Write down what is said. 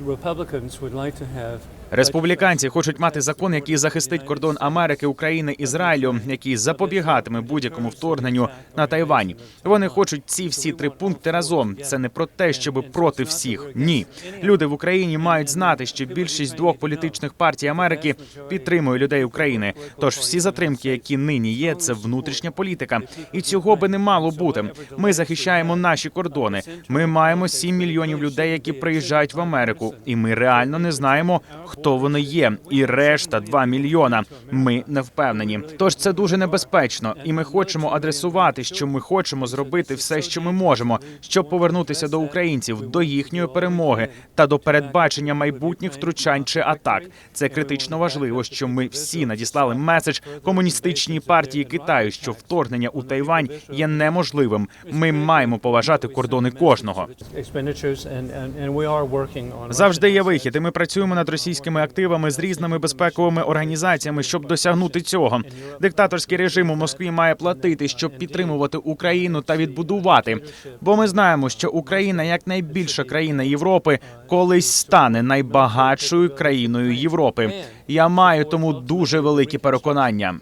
Republicans would like to have Республіканці хочуть мати закон, який захистить кордон Америки, України, Ізраїлю, який запобігатиме будь-якому вторгненню на Тайвань. Вони хочуть ці всі три пункти разом. Це не про те, щоб проти всіх. Ні, люди в Україні мають знати, що більшість двох політичних партій Америки підтримує людей України. Тож всі затримки, які нині є, це внутрішня політика, і цього би не мало бути. Ми захищаємо наші кордони. Ми маємо 7 мільйонів людей, які приїжджають в Америку, і ми реально не знаємо, хто вони є. І решта 2 мільйона. Ми не впевнені. Тож це дуже небезпечно, і ми хочемо адресувати, що ми хочемо зробити все, що ми можемо, щоб повернутися до українців, до їхньої перемоги та до передбачення майбутніх втручань чи атак. Це критично важливо, що ми всі надіслали меседж комуністичній партії Китаю, що вторгнення у Тайвань є неможливим. Ми маємо поважати кордони кожного. Завжди є вихід, і ми працюємо над російськими активами з різними безпековими організаціями, щоб досягнути цього. Диктаторський режим у Москві має платити, щоб підтримувати Україну та відбудувати. Бо ми знаємо, що Україна, як найбільша країна Європи, колись стане найбагатшою країною Європи. Я маю тому дуже великі переконання.